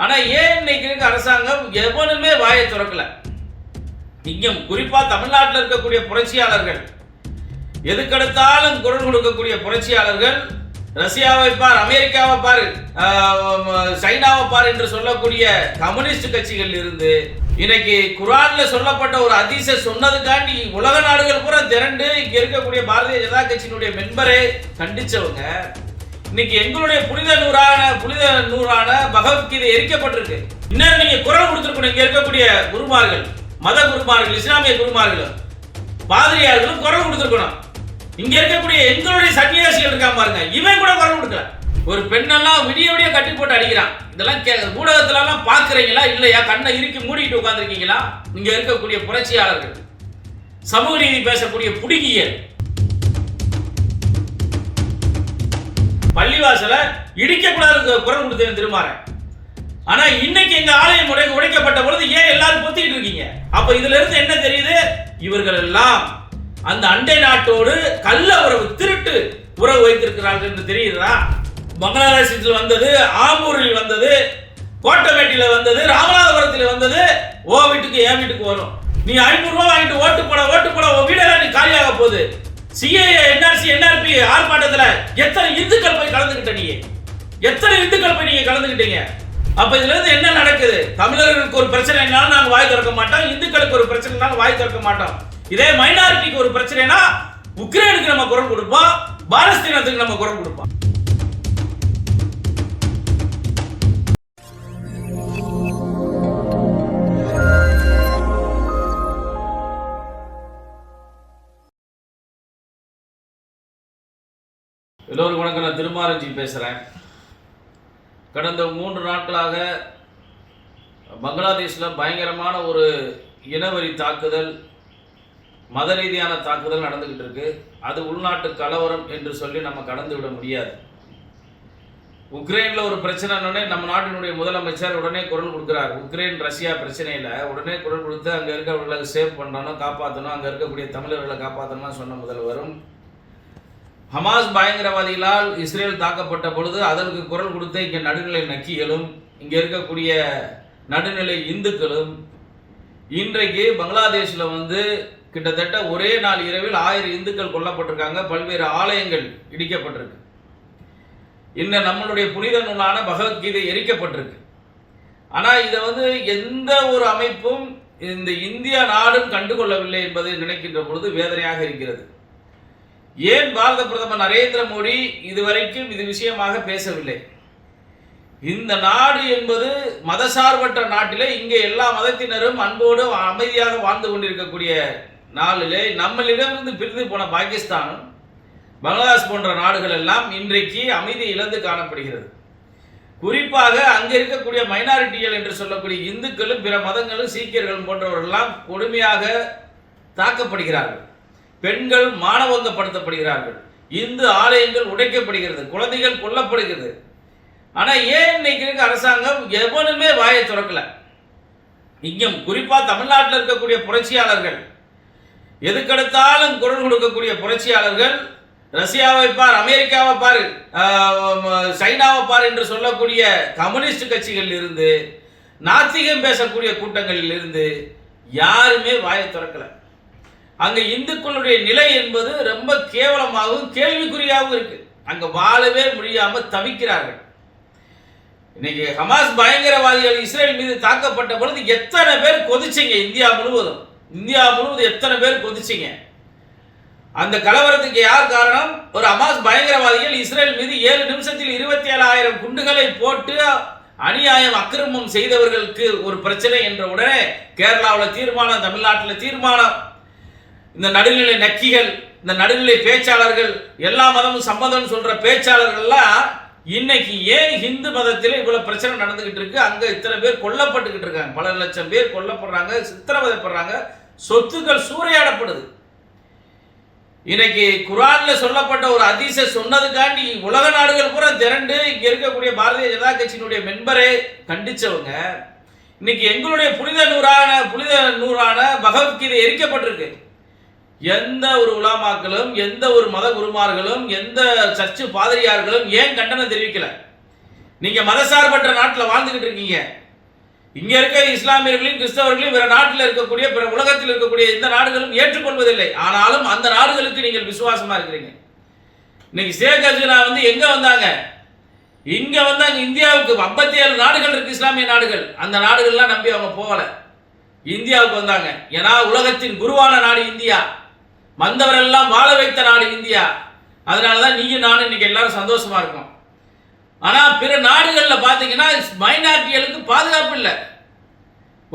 ஆனா ஏன் இன்னைக்கு இருக்க அரசாங்கம்? எவனுமே வாயை திறக்கல. இங்கும் குறிப்பா தமிழ்நாட்டில் இருக்கக்கூடிய புரட்சியாளர்கள் எதுக்கெடுத்தாலும் குரல் கொடுக்கக்கூடிய புரட்சியாளர்கள் ரஷ்யாவை பார் அமெரிக்காவை பார் சைனாவை பார் என்று சொல்லக்கூடிய கம்யூனிஸ்ட் கட்சிகள் இருந்து இன்னைக்கு குரான்ல சொல்லப்பட்ட ஒரு அதிச சொன்னதுக்காண்டி உலக நாடுகள் பூரா திரண்டு இங்க இருக்கக்கூடிய பாரதிய ஜனதா கட்சியினுடைய மெம்பரே கண்டிச்சவங்க இன்னைக்கு எங்களுடைய புனித நூறான புனித நூறான பகவத்கீதை எரிக்கப்பட்டிருக்கு. இன்னும் நீங்க குரல் கொடுத்துருக்கணும். இங்க இருக்கக்கூடிய குருமார்கள் மத குருமார்கள் இஸ்லாமிய குருமார்களும் பாதிரியார்களும் குரல் கொடுத்துருக்கணும். இங்க இருக்கக்கூடிய எங்களுடைய சன்னியாசிகள் இருக்கா பாருங்க. இவன் கூட குரல் கொடுக்கல. ஒரு பெண்ணெல்லாம் விடிய விடிய கட்டி போட்டு அடிக்கிறான். இதெல்லாம் கே ஊடகத்துல எல்லாம் பாக்குறீங்களா இல்லையா? கண்ணை இறுக்கி மூடிட்டு உட்காந்துருக்கீங்களா இங்க இருக்கக்கூடிய புரட்சியாளர்கள் சமூக நீதி பேசக்கூடிய புடுங்கியல் பள்ளிவாசல இடிக்கக்கூடாது குரல் கொடுத்தேன் திருமாறேன். ஆனா இன்னைக்கு எங்க ஆலயம் உடை உடைக்கப்பட்ட பொழுது ஏன் எல்லாரும் பொத்திக்கிட்டு இருக்கீங்க? அப்ப இதுல இருந்து என்ன தெரியுது? இவர்கள் எல்லாம் அந்த அண்டை நாட்டோடு கள்ள உறவு திருட்டு உறவு வைத்திருக்கிறார்கள் என்று தெரியுதா? மங்களாராசியத்தில் வந்தது ஆம்பூரில் வந்தது கோட்டமேட்டில வந்தது ராமநாதபுரத்தில் வந்தது ஓ வீட்டுக்கு என் வீட்டுக்கு வரும். நீ ஐநூறு ரூபாய் வாங்கிட்டு ஓட்டு போட ஓட்டு போட உன் வீடெல்லாம் நீ காலியாக போகுது. சிஏஏ என்ஆர்சி என்ஆர்பி ஆர்ப்பாட்டத்துல எத்தனை இந்துக்கள் போய் கலந்துக்கிட்ட நீ? எத்தனை இந்துக்கள் போய் நீங்க கலந்துக்கிட்டீங்க அப்ப இதுல இருந்து என்ன நடக்குது? தமிழர்களுக்கு ஒரு பிரச்சனைனாலும் நாங்க வாய் திறக்க மாட்டோம் இந்துக்களுக்கு ஒரு பிரச்சனைனாலும் வாய் திறக்க மாட்டோம். இதே மைனாரிட்டிக்கு ஒரு பிரச்சனைனா உக்ரைனுக்கு நம்ம குரல் கொடுப்போம் பாலஸ்தீனத்துக்கு நம்ம குரல் கொடுப்போம். எல்லோரும் வணக்கம் நான் திருமாரஞ்சி பேசுகிறேன் கடந்த மூன்று நாட்களாக பங்களாதேஷில் பயங்கரமான ஒரு இனவரி தாக்குதல் மத ரீதியான தாக்குதல் நடந்துக்கிட்டு இருக்கு. அது உள்நாட்டு கலவரம் என்று சொல்லி நம்ம கடந்து விட முடியாது. உக்ரைனில் ஒரு பிரச்சனைனே நம்ம நாட்டினுடைய முதலமைச்சர் உடனே குரல் கொடுக்குறார். உக்ரைன் ரஷ்யா பிரச்சனையில் உடனே குரல் கொடுத்து அங்கே இருக்கிறவர்களை சேவ் பண்ணணும் காப்பாற்றணும் அங்கே இருக்கக்கூடிய தமிழர்களை காப்பாற்றணும்னு சொன்ன முதல்வரும் ஹமாஸ் பயங்கரவாதிகளால் இஸ்ரேல் தாக்கப்பட்ட பொழுது அதற்கு குரல் கொடுத்த இங்கே நடுநிலை நக்கிகளும் இங்கே இருக்கக்கூடிய நடுநிலை இந்துக்களும் இன்றைக்கு பங்களாதேஷில் வந்து கிட்டத்தட்ட ஒரே நாள் இரவில் ஆயிரம் இந்துக்கள் கொல்லப்பட்டிருக்காங்க. பல்வேறு ஆலயங்கள் இடிக்கப்பட்டிருக்கு. இன்னும் நம்மளுடைய புனித நூலான பகவத்கீதை எரிக்கப்பட்டிருக்கு. ஆனால் இதை வந்து எந்த ஒரு அமைப்பும் இந்த இந்திய நாடும் கண்டுகொள்ளவில்லை என்பதை நினைக்கின்ற பொழுது வேதனையாக இருக்கிறது. ஏன் பாரத பிரதமர் நரேந்திர மோடி இதுவரைக்கும் இது விஷயமாக பேசவில்லை? இந்த நாடு என்பது மதசார்பற்ற நாட்டிலே இங்கே எல்லா மதத்தினரும் அன்போடு அமைதியாக வாழ்ந்து கொண்டிருக்கக்கூடிய நாளிலே நம்மளிடமிருந்து பிரிந்து போன பாகிஸ்தானும் பங்களாதேஷ் போன்ற நாடுகள் எல்லாம் இன்றைக்கு அமைதி இழந்து காணப்படுகிறது. குறிப்பாக அங்கே இருக்கக்கூடிய மைனாரிட்டிகள் என்று சொல்லக்கூடிய இந்துக்களும் பிற மதங்களும் சீக்கியர்களும் போன்றவர்களெல்லாம் கொடுமையாக தாக்கப்படுகிறார்கள். பெண்கள் மானவங்கப்படுத்தப்படுகிறார்கள் இந்து ஆலயங்கள் உடைக்கப்படுகிறது குழந்தைகள் கொல்லப்படுகிறது. ஆனால் ஏன் இன்னைக்கு இருக்க அரசாங்கம் எவனுமே வாயை திறக்கல? இங்கும் குறிப்பாக தமிழ்நாட்டில் இருக்கக்கூடிய புரட்சியாளர்கள் எதுக்கெடுத்தாலும் குரல் கொடுக்கக்கூடிய புரட்சியாளர்கள் ரஷ்யாவை பார் அமெரிக்காவை பார் சைனாவை பார் என்று சொல்லக்கூடிய கம்யூனிஸ்ட் கட்சிகளில் இருந்து நாத்திகம் பேசக்கூடிய கூட்டங்களில் இருந்து யாருமே வாயை திறக்கல. அங்க இந்துக்களுடைய நிலை என்பது ரொம்ப கேவலமாகவும் கேள்விக்குறியாகவும் இருக்கு. அங்க வாழவே முடியாம தவிக்கிறார்கள். இன்னைக்கு ஹமாஸ் பயங்கரவாதிகள் இஸ்ரேல் மீது தாக்கப்பட்ட பொழுது எத்தனை பேர் கொதிச்சிங்க இந்தியா முழுவதும்? இந்தியா முழுவதும் எத்தனை பேர் கொதிச்சிங்க? அந்த கலவரத்துக்கு யார் காரணம்? ஒரு ஹமாஸ் பயங்கரவாதிகள் இஸ்ரேல் மீது ஏழு நிமிஷத்தில் இருபத்தி ஏழாயிரம் குண்டுகளை போட்டு அநியாயம் அக்கிரமம் செய்தவர்களுக்கு ஒரு பிரச்சனை என்ற உடனே கேரளாவில் தீர்மானம் தமிழ்நாட்டில் தீர்மானம். இந்த நடுநிலை நக்கிகள் இந்த நடுநிலை பேச்சாளர்கள் எல்லா மதமும் சம்மதம் சொல்ற பேச்சாளர்கள்லாம் இன்னைக்கு ஏன் ஹிந்து மதத்தில் இவ்வளவு பிரச்சனை நடந்துகிட்டு இருக்கு? அங்க இத்தனை பேர் கொல்லப்பட்டுக்கிட்டு இருக்காங்க. பல லட்சம் பேர் கொல்லப்படுறாங்க சித்திரவதைப்படுறாங்க. சொத்துக்கள் சூறையாடப்படுது. இன்னைக்கு குரான்ல சொல்லப்பட்ட ஒரு அதிச சொன்னதுக்காண்டி உலக நாடுகள் பூரா திரண்டு இங்க இருக்கக்கூடிய பாரதிய ஜனதா கட்சியினுடைய மெம்பரே கண்டிச்சவங்க இன்னைக்கு எங்களுடைய புனித நூறான புனித நூறான பகவத்கீதை எரிக்கப்பட்டிருக்கு. எந்த ஒரு உலாமாக்களும் எந்த ஒரு மத குருமார்களும் எந்த சர்ச்சு பாதிரியார்களும் ஏன் கண்டனம் தெரிவிக்கல? நீங்க மதசார்பற்ற நாட்டில் வாழ்ந்துகிட்டு இருக்கீங்க. இங்க இருக்க இஸ்லாமியர்களையும் கிறிஸ்தவர்களையும் பிற நாட்டில் இருக்கக்கூடிய பிற உலகத்தில் இருக்கக்கூடிய எந்த நாடுகளும் ஏற்றுக்கொள்வதில்லை. ஆனாலும் அந்த நாடுகளுக்கு நீங்கள் விசுவாசமா இருக்கிறீங்க. இன்னைக்கு ஷேக் ஹசீனா வந்து எங்க வந்தாங்க? இங்க வந்தாங்க இந்தியாவுக்கு. ஐம்பத்தி ஏழு நாடுகள் இருக்கு இஸ்லாமிய நாடுகள். அந்த நாடுகள்லாம் நம்பி அவங்க போகல. இந்தியாவுக்கு வந்தாங்க. ஏன்னா உலகத்தின் குருவான நாடு இந்தியா. வந்தவரெல்லாம் வாழ வைத்த நாடு இந்தியா. அதனால தான் நீயும் நானும் இன்னைக்கு எல்லாரும் சந்தோஷமா இருக்கோம். ஆனா பிற நாடுகளில் பாத்தீங்கன்னா மைனாரிட்டிகளுக்கு பாதுகாப்பு இல்லை.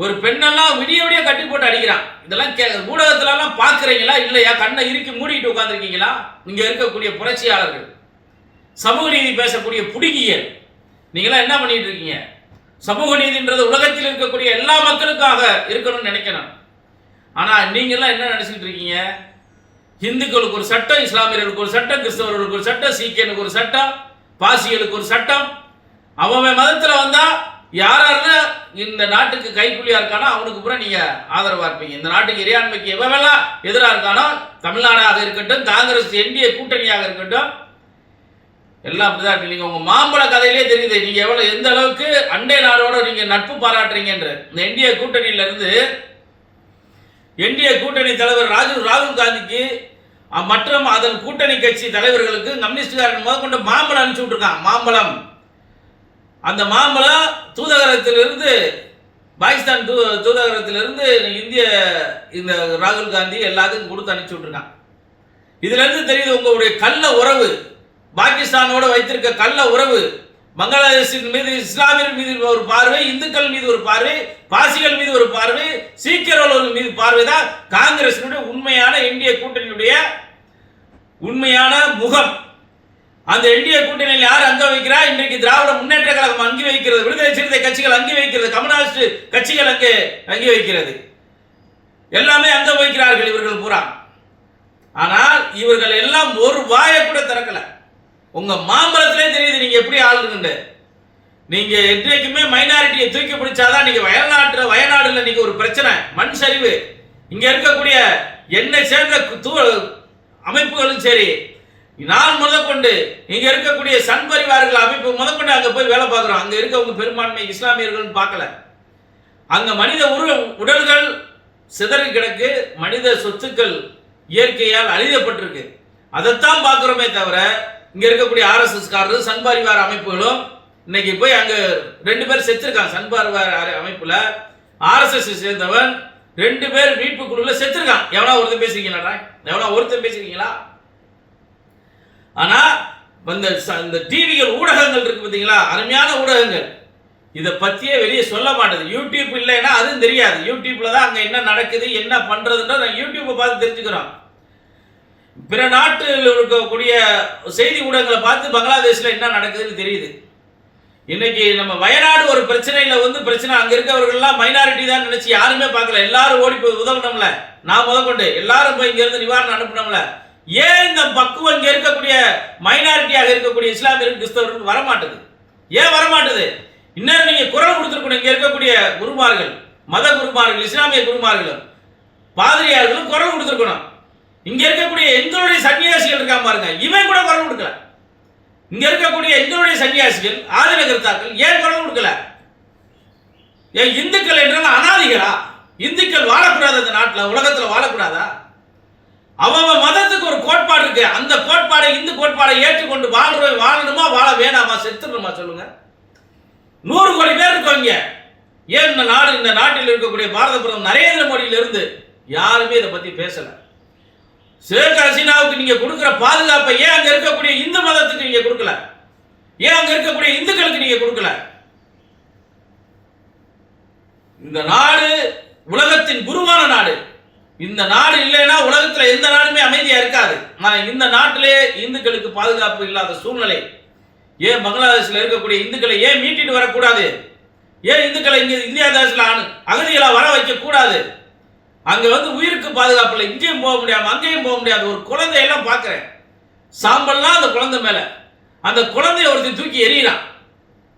ஒரு பெண்ணெல்லாம் விடிய விடிய கட்டி போட்டு அடிக்கிறான். இதெல்லாம் கே ஊடகத்துலலாம் பார்க்குறீங்களா இல்லையா? கண்ணை இறுக்கி மூடிட்டு உட்காந்துருக்கீங்களா இங்கே இருக்கக்கூடிய புரட்சியாளர்கள். சமூக நீதி பேசக்கூடிய புடுங்கியல் நீங்களாம் என்ன பண்ணிட்டு இருக்கீங்க? சமூக நீதின்றது உலகத்தில் இருக்கக்கூடிய எல்லா மக்களுக்காக இருக்கணும்னு நினைக்கணும். ஆனால் நீங்கெல்லாம் என்ன நினைச்சிட்டு இருக்கீங்க? இந்துக்களுக்கு ஒரு சட்டம் இஸ்லாமியர்களுக்கு ஒரு சட்டம் கிறிஸ்தவர்களுக்கு ஒரு சட்டம் சீக்கியனுக்கு ஒரு சட்டம் பாசிகளுக்கு ஒரு சட்டம். அவன் மதத்தில் வந்தா யாரெல்லாம் இந்த நாட்டுக்கு கைக்கூலியா இருக்கானோ அவனுக்கு பூரா நீங்க ஆதரவா இருப்பீங்க. இந்த நாட்டுக்கு இறையாண்மைக்கு எவெல்லாம் எதிராக இருக்கானோ தமிழ்நாடாக இருக்கட்டும் காங்கிரஸ் என்டிஏ கூட்டணியாக இருக்கட்டும் எல்லாம் அப்படிதான் இருக்கு. நீங்க உங்க மாம்பழ கதையிலே தெரியுது. நீங்க எவ்வளவு எந்த அளவுக்கு அண்டை நாடோட நீங்க நட்பு பாராட்டுறீங்கன்ற. இந்த என்டிஏ கூட்டணியில இருந்து என்டிஏ கூட்டணி தலைவர் ராஜீவ் ராகுல் காந்திக்கு மற்றும் அதன் கூட்டணி கட்சி தலைவர்களுக்கு கம்யூனிஸ்டுகாரன் முதற்கொண்டு மாம்பழம் அனுப்பிச்சு விட்டுருக்கான். மாம்பழம். அந்த மாம்பழம் தூதகரத்திலிருந்து பாகிஸ்தான் தூ தூதகரத்திலிருந்து இந்திய இந்த ராகுல் காந்தி எல்லாத்துக்கும் கொடுத்து அனுப்பிச்சு விட்டுருக்கான். இதுலேருந்து தெரியுது உங்களுடைய கள்ள உறவு. பாகிஸ்தானோடு வைத்திருக்க கள்ள உறவு. பங்களாதேஷின் மீது இஸ்லாமியர் மீது ஒரு பார்வை இந்துக்கள் மீது ஒரு பார்வை பாசிகள் மீது ஒரு பார்வை சீக்கியர்கள் மீது பார்வை தான் காங்கிரசினுடைய உண்மையான இந்திய கூட்டணியுடைய உண்மையான முகம். அந்த இந்திய கூட்டணியில் யார் அங்க வைக்கிறா? இன்றைக்கு திராவிட முன்னேற்ற கழகம் அங்கி வைக்கிறது விடுதலை சிறுத்தை கட்சிகள் அங்கி வைக்கிறது கம்யூனிஸ்ட் கட்சிகள் அங்கே அங்கி வைக்கிறது. எல்லாமே அங்க வைக்கிறார்கள் இவர்கள் பூரா. ஆனால் இவர்கள் எல்லாம் ஒரு வாயை கூட திறக்கலை. உங்க மாம்பழத்திலே தெரியுது நீங்க எப்படி ஆளுங்கன்னு நீங்க என்றைக்குமே மைனாரிட்டியை தூக்கி பிடிச்சாதான் நீங்க வயநாட்டுல வயநாடுல நீங்க ஒரு பிரச்சனை மண் சரிவு. இங்க இருக்கக்கூடிய என்னை சேர்ந்த அமைப்புகளும் சரி நான் முதற்கொண்டு இங்க இருக்கக்கூடிய சன் பரிவார்கள் அமைப்பு முதற்கொண்டு அங்க போய் வேலை பார்க்குறோம். அங்க இருக்கவங்க பெரும்பான்மை இஸ்லாமியர்கள் பார்க்கல. அங்க மனித உரு உடல்கள் சிதறி கிடக்கு மனித சொத்துக்கள் இயற்கையால் அழிதப்பட்டிருக்கு அதைத்தான் பார்க்குறோமே தவிர இங்கே இருக்கக்கூடிய ஆர்எஸ்எஸ்காரரும் சண்பாரிவார அமைப்புகளும் இன்னைக்கு போய் அங்கே ரெண்டு பேர் செத்துருக்காங்க. சண்பாரிவார அமைப்பில் ஆர்எஸ்எஸ் சேர்ந்தவன் ரெண்டு பேர் மீட்பு குழுவில் செத்துருக்கான். எவனா ஒருத்தன் பேசுறீங்களா எவனா ஒருத்தன் பேசுறீங்களா ஆனால் இந்த ச- இந்த டிவிகள் ஊடகங்கள் இருக்கு பார்த்தீங்களா அருமையான ஊடகங்கள். இதை பற்றியே வெளியே சொல்ல மாட்டேது. யூடியூப் இல்லைன்னா அதுவும் தெரியாது. யூடியூப்பில் தான் அங்கே என்ன நடக்குது என்ன பண்ணுறதுன்ற நான் யூடியூப்பை பார்த்து தெரிஞ்சுக்கிறோம். பிற நாட்டில் இருக்கக்கூடிய செய்தி ஊடகங்களை பார்த்து பங்களாதேஷில் என்ன நடக்குதுன்னு தெரியுது. இன்னைக்கு நம்ம வயநாடு ஒரு பிரச்சனையில் வந்து பிரச்சனை. அங்கே இருக்கவர்கள்லாம் மைனாரிட்டி தான் நினச்சி யாருமே பார்க்கல. எல்லாரும் ஓடி போய் உதவணும்ல. நான் முதற்கொண்டு எல்லாரும் போய் இங்கேருந்து நிவாரணம் அனுப்பணும்ல. ஏன் இந்த பக்குவம் இங்கே இருக்கக்கூடிய மைனாரிட்டியாக இருக்கக்கூடிய இஸ்லாமியர்கள் கிறிஸ்தவர்கள் வரமாட்டுது? ஏன் வரமாட்டுது? இன்னும் நீங்கள் குரல் கொடுத்துருக்கணும். இங்கே இருக்கக்கூடிய குருமார்கள் மத குருமார்கள் இஸ்லாமிய குருமார்களும் பாதிரியார்களும் குரல் கொடுத்துருக்கணும். இங்க இருக்கக்கூடிய எங்களுடைய சன்னியாசிகள் இருக்கா பாருங்க. இவன் கூட குரல் கொடுக்கல. இங்க இருக்கக்கூடிய எங்களுடைய சன்னியாசிகள் ஆதின கருத்தாக்கள் ஏன் குரல் கொடுக்கல? ஏன் இந்துக்கள் என்றால் அனாதிகளா? இந்துக்கள் வாழக்கூடாது அந்த நாட்டில் உலகத்தில் வாழக்கூடாதா? அவன் மதத்துக்கு ஒரு கோட்பாடு இருக்கு. அந்த கோட்பாடை இந்து கோட்பாடை ஏற்றுக்கொண்டு வாழ்ற வாழணுமா வாழ வேணாமா? செத்துடணுமா சொல்லுங்க. நூறு கோடி பேர் இருக்கோம் இங்க. ஏன் இந்த நாடு இந்த நாட்டில் இருக்கக்கூடிய பாரத பிரதமர் நரேந்திர மோடியிலிருந்து யாருமே இதை பத்தி பேசலை. ஷேக் ஹசீனாவுக்கு நீங்க கொடுக்கிற பாதுகாப்பை ஏன் அங்க இருக்கக்கூடிய இந்து மதத்துக்கு நீங்க கொடுக்கல? ஏன் அங்க இருக்கக்கூடிய இந்துக்களுக்கு நீங்க கொடுக்கல? இந்த நாடு உலகத்தின் குருவான நாடு. இந்த நாடு இல்லைன்னா உலகத்துல எந்த நாடுமே அமைதியா இருக்காது. ஆனால் இந்த நாட்டிலே இந்துக்களுக்கு பாதுகாப்பு இல்லாத சூழ்நிலை. ஏன் பங்களாதேஷில் இருக்கக்கூடிய இந்துக்களை ஏன் மீட்டிட்டு வரக்கூடாது? ஏன் இந்துக்களை இங்கே இந்தியா தேசத்தில் அகதிகளாக வர வைக்க கூடாது அங்கே வந்து உயிருக்கு பாதுகாப்பு இல்லை. இங்கேயும் போக முடியாமல் அங்கேயும் போக முடியாது. ஒரு குழந்தையெல்லாம் பார்க்குறேன். சாம்பல்லாம் அந்த குழந்தை மேலே. அந்த குழந்தைய ஒருத்தர் தூக்கி எறியறான்.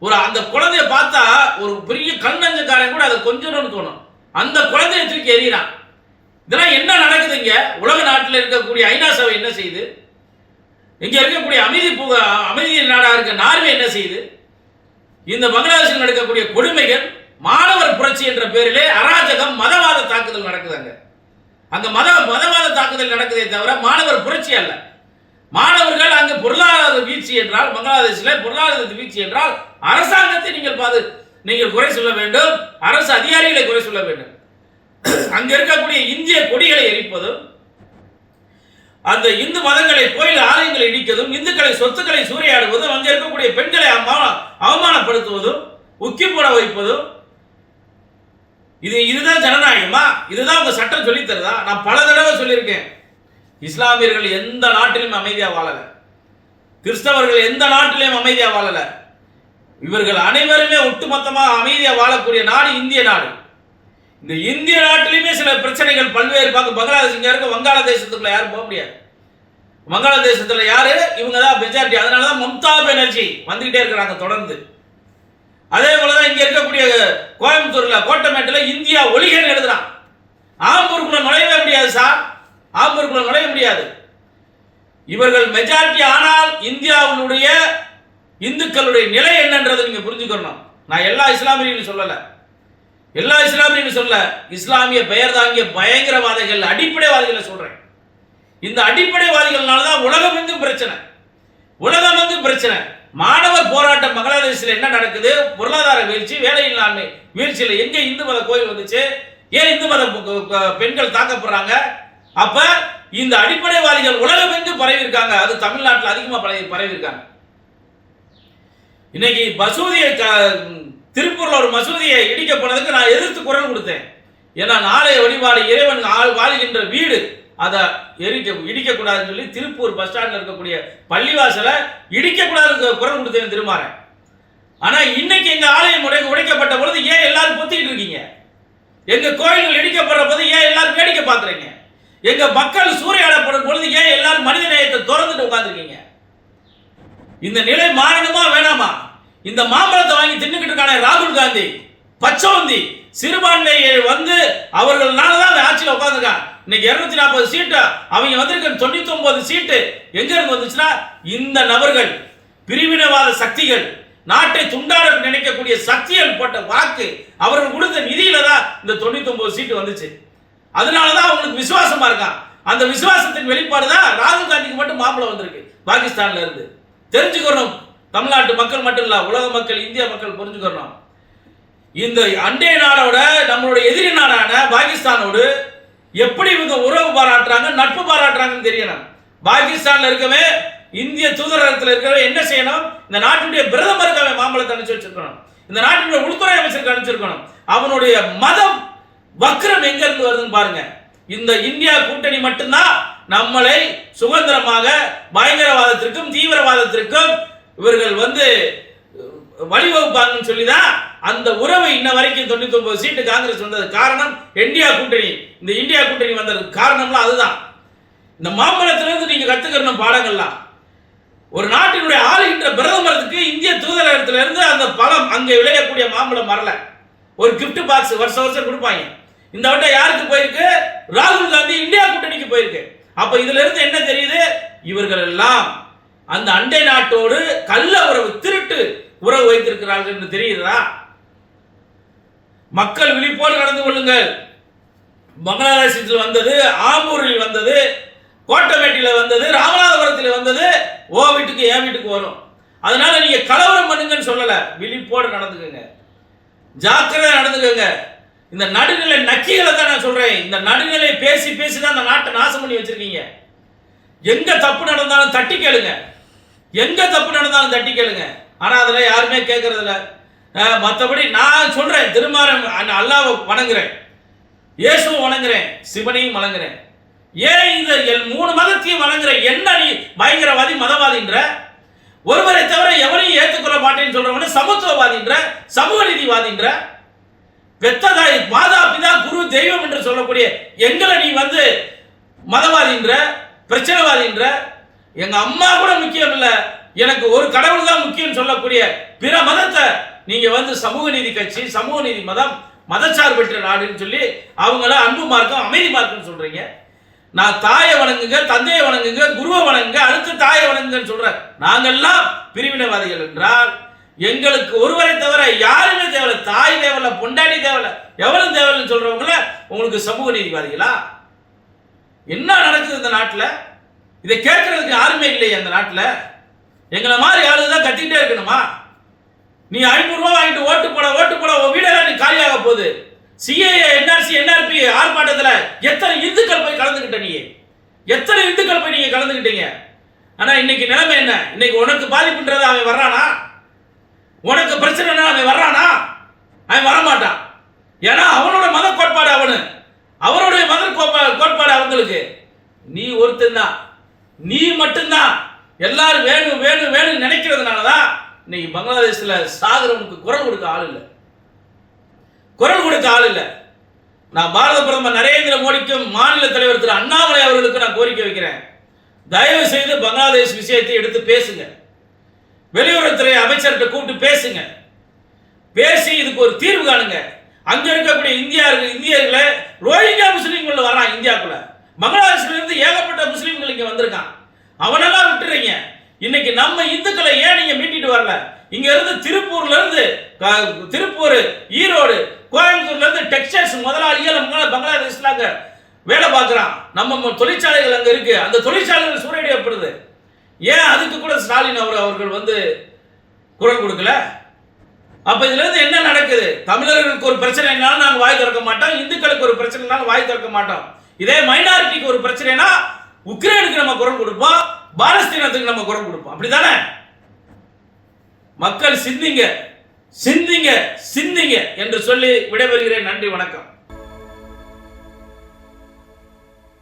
ஒரு அந்த குழந்தைய பார்த்தா ஒரு பெரிய கண்ணஞ்சக்காரன் கூட அதை கொஞ்சணும்னு தோணும். அந்த குழந்தைய தூக்கி எறியறான். இதெல்லாம் என்ன நடக்குது இங்கே? உலக நாட்டில் இருக்கக்கூடிய ஐநா சபை என்ன செய்யுது? இங்கே இருக்கக்கூடிய அமைதி பூ அமைதி நாடாக இருக்க நார்வே என்ன செய்யுது? இந்த பங்களாதேஷில் நடக்கக்கூடிய கொடுமைகள் மாணவர் புரட்சி என்ற பேரிலே அராஜகம் மதவாத தாக்குதல் நடக்குதுங்க. அங்க மத மதவாத தாக்குதல் நடக்குதே தவிர மாணவர் புரட்சி அல்ல. மாணவர்கள் அங்கு பொருளாதார வீழ்ச்சி என்றால் பங்களாதேஷில் பொருளாதார வீழ்ச்சி என்றால் அரசாங்கத்தை நீங்கள் பாது நீங்கள் குறை சொல்ல வேண்டும் அரசு அதிகாரிகளை குறை சொல்ல வேண்டும். அங்க இருக்கக்கூடிய இந்திய கொடிகளை எரிப்பதும் அந்த இந்து மதங்களை கோயில் ஆலயங்களை இடிக்கதும் இந்துக்களை சொத்துக்களை சூறையாடுவதும் அங்கே இருக்கக்கூடிய பெண்களை அவமானப்படுத்துவதும் உக்கி போட வைப்பதும் இது இதுதான் ஜனநாயகமா? இதுதான் உங்க சட்டம் சொல்லித் தருதா நான் பல தடவை சொல்லியிருக்கேன். இஸ்லாமியர்கள் எந்த நாட்டிலும் அமைதியா வாழல. கிறிஸ்தவர்கள் எந்த நாட்டிலும் அமைதியா வாழல. இவர்கள் அனைவருமே ஒட்டுமொத்தமாக அமைதியாக வாழக்கூடிய நாடு இந்திய நாடு. இந்த இந்திய நாட்டிலுமே சில பிரச்சனைகள் பல்வேறு பக்கம். பங்களாதேஷ் இங்க இருக்க வங்காளதேசத்துக்குள்ள யாரும் போக முடியாது. வங்காளதேசத்துல யாரு? இவங்க தான் மெஜாரிட்டி அதனால தான் மம்தா பானர்ஜி வந்துகிட்டே இருக்கிறாங்க தொடர்ந்து. அதே போலதான் இங்க இருக்கக்கூடிய கோயம்புத்தூர்ல கோட்டமேட்டுல இந்தியா ஒளிகன் எழுதுறான். ஆம்பூருக்குள்ள நுழையவே முடியாது சார் ஆம்பூருக்குள்ள நுழைய முடியாது. இவர்கள் மெஜாரிட்டி ஆனால் இந்தியாவினுடைய இந்துக்களுடைய நிலை என்னன்றதை நீங்க புரிஞ்சுக்கணும். நான் எல்லா இஸ்லாமியர்களையும் சொல்லல. எல்லா இஸ்லாமியர்களையும் சொல்ல இஸ்லாமிய பெயர் தாங்கிய பயங்கரவாதிகள் அடிப்படைவாதிகளை சொல்றேன். இந்த அடிப்படைவாதிகள்னால தான் உலகம் வந்து பிரச்சனை. உலகம் வந்து பிரச்சனை. மாணவர் போராட்டம் பங்களாதேஷில் என்ன நடக்குது? பொருளாதார வீழ்ச்சி வேலையில்லாமை வீழ்ச்சியில் எங்கே இந்து மத கோயில் வந்துச்சு? ஏன் இந்து மத பெண்கள் தாக்கப்படுறாங்க? அப்ப இந்த அடிப்படைவாதிகள் உலகமெங்கும் பரவி இருக்காங்க அது தமிழ்நாட்டில் அதிகமாக பரவி பரவி இருக்காங்க இன்னைக்கு மசூதியை க- திருப்பூர்ல ஒரு மசூதியை இடிக்க போனதுக்கு நான் எதிர்த்து குரல் கொடுத்தேன். ஏன்னா நாளைய வழிபாடு இறைவன் ஆள் வாழுகின்ற வீடு. அதை எரிக்க இடிக்கக்கூடாதுன்னு சொல்லி திருப்பூர் பஸ் ஸ்டாண்டில் இருக்கக்கூடிய பள்ளிவாசலை இடிக்க குரல் கொடுத்தேன் திருமாறேன்? ஆனால் இன்னைக்கு எங்கள் ஆலயம் உடை உடைக்கப்பட்ட பொழுது ஏன் எல்லாரும் பொத்திக்கிட்டு இருக்கீங்க? எங்கள் கோயில்கள் இடிக்கப்படுற போது ஏன் எல்லாரும் வேடிக்கை பார்க்குறீங்க? எங்கள் மக்கள் சூறையாடப்படும் பொழுது ஏன் எல்லாரும் மனித நேயத்தை திறந்துட்டு உட்காந்துருக்கீங்க இந்த நிலை மாறணுமா வேணாமா? இந்த மாம்பழத்தை வாங்கி தின்னுக்கிட்டு இருக்கானே ராகுல் காந்தி பச்சோந்தி சிறுபான்மையை வந்து அவர்கள்னால தான் அந்த ஆட்சியில் உட்காந்துருக்கான் இன்னைக்கு இருநூத்தி நாற்பது சீட்டு அவங்க வந்திருக்க தொண்ணூத்தி ஒன்பது சீட்டு எங்க இருந்து வந்துச்சுன்னா இந்த நபர்கள் பிரிவினவாத சக்திகள் நாட்டை துண்டாட நினைக்கக்கூடிய சக்திகள் போட்ட வாக்கு அவர்கள் கொடுத்த நிதியில தான் இந்த தொண்ணூத்தி ஒன்பது சீட்டு வந்துச்சு. அதனால தான் அவங்களுக்கு விசுவாசமா இருக்கான். அந்த விசுவாசத்தின் வெளிப்பாடு தான் ராகுல் காந்திக்கு மட்டும் மாப்பிள்ள வந்திருக்கு பாகிஸ்தான்ல இருந்து. தெரிஞ்சுக்கணும். தமிழ்நாட்டு மக்கள் மட்டும் இல்ல உலக மக்கள் இந்திய மக்கள் புரிஞ்சுக்கணும். இந்த அண்டை நாடோட நம்மளுடைய எதிரி நாடான பாகிஸ்தானோடு எப்படி இவங்க உறவு பாராட்டுறாங்க நட்பு பாராட்டுறாங்கன்னு தெரியணும். பாகிஸ்தான்ல இருக்கவே இந்திய தூதரகத்தில் இருக்கவே என்ன செய்யணும்? இந்த நாட்டினுடைய பிரதமருக்கு அவன் மாம்பழத்தை அனுப்பிச்சு வச்சிருக்கணும். இந்த நாட்டினுடைய உள்துறை அமைச்சருக்கு அனுப்பிச்சிருக்கணும். அவனுடைய மதம் வக்ரம் எங்க இருந்து வருதுன்னு பாருங்க. இந்த இந்தியா கூட்டணி மட்டும்தான் நம்மளை சுதந்திரமாக பயங்கரவாதத்திற்கும் தீவிரவாதத்திற்கும் இவர்கள் வந்து வழிவகுப்பாங்கன்னு சொல்லி தான் அந்த உறவை இன்ன வரைக்கும் தொண்ணூத்தி ஒன்பது சீட்டு காங்கிரஸ் வந்தது. காரணம் இந்தியா கூட்டணி. இந்த இந்தியா கூட்டணி வந்ததுக்கு காரணம்லாம் அதுதான். இந்த மாம்பழத்திலிருந்து நீங்க கத்துக்கணும் பாடங்கள்லாம். ஒரு நாட்டினுடைய ஆளுகின்ற பிரதமருக்கு இந்திய தூதரகத்திலிருந்து அந்த பழம் அங்கே விளையக்கூடிய மாம்பழம் வரல. ஒரு கிஃப்ட் பாக்ஸ் வருஷம் வருஷம் கொடுப்பாங்க. இந்த வட்டம் யாருக்கு போயிருக்கு? ராகுல் காந்தி இந்தியா கூட்டணிக்கு போயிருக்கு. அப்ப இதுல இருந்து என்ன தெரியுது? இவர்கள் எல்லாம் அந்த அண்டை நாட்டோடு கள்ள உறவு திரு உறவு வைத்திருக்கிறார்கள் என்று தெரியுதா? மக்கள் விழிப்போடு நடந்து கொள்ளுங்கள். பங்களாதேசத்தில் வந்தது ஆம்பூரில் வந்தது கோட்டமேட்டில் வந்தது ராமநாதபுரத்தில் வந்தது ஓ வீட்டுக்கு என் வீட்டுக்கு வரும். அதனால நீங்க கலவரம் பண்ணுங்கன்னு சொல்லல. விழிப்போடு நடந்துக்கங்க. ஜாக்கிரதை நடந்துக்கங்க. இந்த நடுநிலை நக்கிகளை தான் நான் சொல்றேன். இந்த நடுநிலை பேசி பேசி தான் அந்த நாட்டை நாசம் பண்ணி வச்சிருக்கீங்க. எங்க தப்பு நடந்தாலும் தட்டி கேளுங்க. எங்க தப்பு நடந்தாலும் தட்டி கேளுங்க. ஆனால் அதில் யாருமே கேட்கறதில்ல மற்றபடி நான் சொல்கிறேன் திருமாறன் அல்லாவை வணங்குறேன். இயேசுவை வணங்குறேன் சிவனையும் வணங்குறேன். ஏன் இந்த என் மூணு மதத்தையும் வணங்குற? என்ன நீ பயங்கரவாதி மதவாதின்ற? ஒருவரை தவிர எவரையும் ஏற்றுக்கொள்ள மாட்டேன்னு சொல்றவன சமத்துவவாதின்ற சமூக நீதிவாதின்ற? பெத்ததாய் மாதா பிதா குரு தெய்வம் என்று சொல்லக்கூடிய எங்களை நீ வந்து மதவாதின்ற பிரச்சனைவாதின்ற? எங்க அம்மா கூட முக்கியம் இல்லை. எனக்கு ஒரு கடவுள் தான் முக்கியம் சொல்லக்கூடிய பிற மதத்தை நீங்க வந்து சமூக நீதி கட்சி சமூக நீதி மதம் மதச்சார்பற்ற நாடுன்னு சொல்லி அவங்கள அன்பு மார்க்கம் அமைதி மார்க்கம் சொல்றீங்க. நான் தாயை வணங்குங்க தந்தையை வணங்குங்க குருவை வணங்குங்க அடுத்து தாயை வணங்குங்கன்னு சொல்றேன். நாங்கள்லாம் பிரிவினைவாதிகள் என்றால் எங்களுக்கு ஒருவரை தவிர யாருமே தேவையில்ல. தாய் தேவையில்ல பொண்டாடி தேவையில்ல. எவ்வளவு தேவையில்லைன்னு சொல்றவங்கள உங்களுக்கு சமூக நீதிவாதிகளா? என்ன நடக்குது இந்த நாட்டில்? இதை கேட்கறதுக்கு யாருமே இல்லை அந்த நாட்டில். எங்களை மாதிரி ஆளுங்க தான் கத்திக்கிட்டே இருக்கணுமா? நீ ஐநூறுரூவா வாங்கிட்டு ஓட்டு போட ஓட்டு போட உன் வீடெல்லாம் நீ காலியாக போகுது. சிஏஏ என்ஆர்சி என்ஆர்பி ஆர்ப்பாட்டத்தில் எத்தனை இந்துக்கள் போய் கலந்துக்கிட்ட நீ? எத்தனை இந்துக்கள் போய் நீங்கள் கலந்துக்கிட்டீங்க ஆனால் இன்னைக்கு நிலைமை என்ன? இன்னைக்கு உனக்கு பாதிப்புன்றது அவன் வர்றானா? உனக்கு பிரச்சனைனா அவன் வர்றானா? அவன் வரமாட்டான். ஏன்னா அவனோட மத கோட்பாடு அவனு. அவனுடைய மத கோட்பாடு அவங்களுக்கு. நீ ஒருத்தன் தான். நீ மட்டும்தான். எல்லாரும் வேணும் வேணும் வேணும் நினைக்கிறதுனால தான் இன்னைக்கு பங்களாதேஷில் சாகரவனுக்கு குரல் கொடுக்க ஆள் இல்லை. குரல் கொடுக்க ஆள் இல்லை. நான் பாரத பிரதமர் நரேந்திர மோடிக்கும் மாநில தலைவர் திரு அண்ணாமலை அவர்களுக்கு நான் கோரிக்கை வைக்கிறேன். தயவு செய்து பங்களாதேஷ் விஷயத்தை எடுத்து பேசுங்க. வெளியுறவுத்துறை அமைச்சர்கிட்ட கூப்பிட்டு பேசுங்க. பேசி இதுக்கு ஒரு தீர்வு காணுங்க. அங்க இருக்கக்கூடிய இந்தியா இந்தியர்களை ரோஹிங்கா முஸ்லீம்கள் வரான் இந்தியாக்குள்ள. பங்களாதேஷ்ல இருந்து ஏகப்பட்ட முஸ்லீம்கள் இங்க வந்திருக்கான். அவனெல்லாம் விட்டுறீங்க. இன்னைக்கு நம்ம இந்துக்களை ஏன் நீங்க மீட்டிட்டு வரல? இங்க இருந்து திருப்பூர்ல இருந்து திருப்பூர் ஈரோடு கோயம்புத்தூர்ல இருந்து டெக்ஸ்டைல்ஸ் முதலாளிகள் நம்ம பங்களாதேஷ்ல அங்க வேலை பார்க்குறான். நம்ம தொழிற்சாலைகள் அங்க இருக்கு. அந்த தொழிற்சாலைகள் சூறையடிக்கப்படுது ஏன் அதுக்கு கூட ஸ்டாலின் அவர் அவர்கள் வந்து குரல் கொடுக்கல? அப்ப இதுல இருந்து என்ன நடக்குது? தமிழர்களுக்கு ஒரு பிரச்சனைனாலும் நாங்கள் வாய் திறக்க மாட்டோம். இந்துக்களுக்கு ஒரு பிரச்சனைனாலும் வாய் திறக்க மாட்டோம். இதே மைனாரிட்டிக்கு ஒரு பிரச்சனைனா உக்ரைனுக்கு நம்ம குரல் கொடுப்போம் பாலஸ்தீனத்துக்கு நம்ம குரல் கொடுப்போம். அப்படிதானே மக்கள் சிந்திங்க சிந்திங்க சிந்திங்க என்று சொல்லி விடைபெறுகிறேன். நன்றி வணக்கம்.